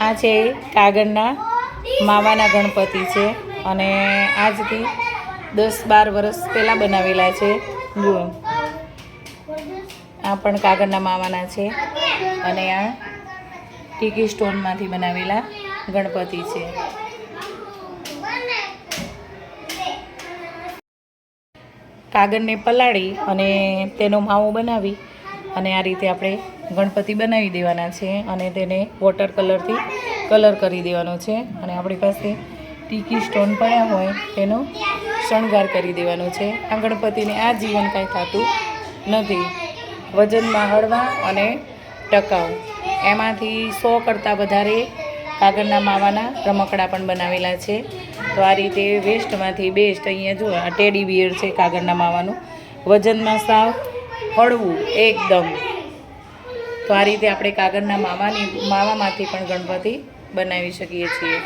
આ છે કાગળના માવાના ગણપતિ છે અને આજથી દસ બાર વર્ષ પહેલાં બનાવેલા છે જુઓ આ પણ કાગળના માવાના છે અને આ ટીકી સ્ટોનમાંથી બનાવેલા ગણપતિ છે. કાગળને પલાળી અને તેનો માવો બનાવી અને આ રીતે આપણે ગણપતિ બનાવી દેવાના છે અને તેને વોટર કલરથી કલર કરી દેવાનો છે. અને આપણી પાસે ટીકી સ્ટોન પડ્યા હોય તેનો શણગાર કરી દેવાનો છે. આ ગણપતિને આ જીવન કાંઈ થતું નથી. વજનમાં હળવા અને ટકાઉ. એમાંથી સો કરતાં વધારે કાગળના માવાના રમકડા પણ બનાવેલા છે. તો આ રીતે વેસ્ટમાંથી બેસ્ટ અહીંયા જો આ ટેડી બિયર છે કાગળના માવાનું. વજનમાં સાવ હળવું એકદમ. તો આ રીતે આપણે કાગળના માવાની માવામાંથી પણ ગણપતિ બનાવી શકીએ છીએ.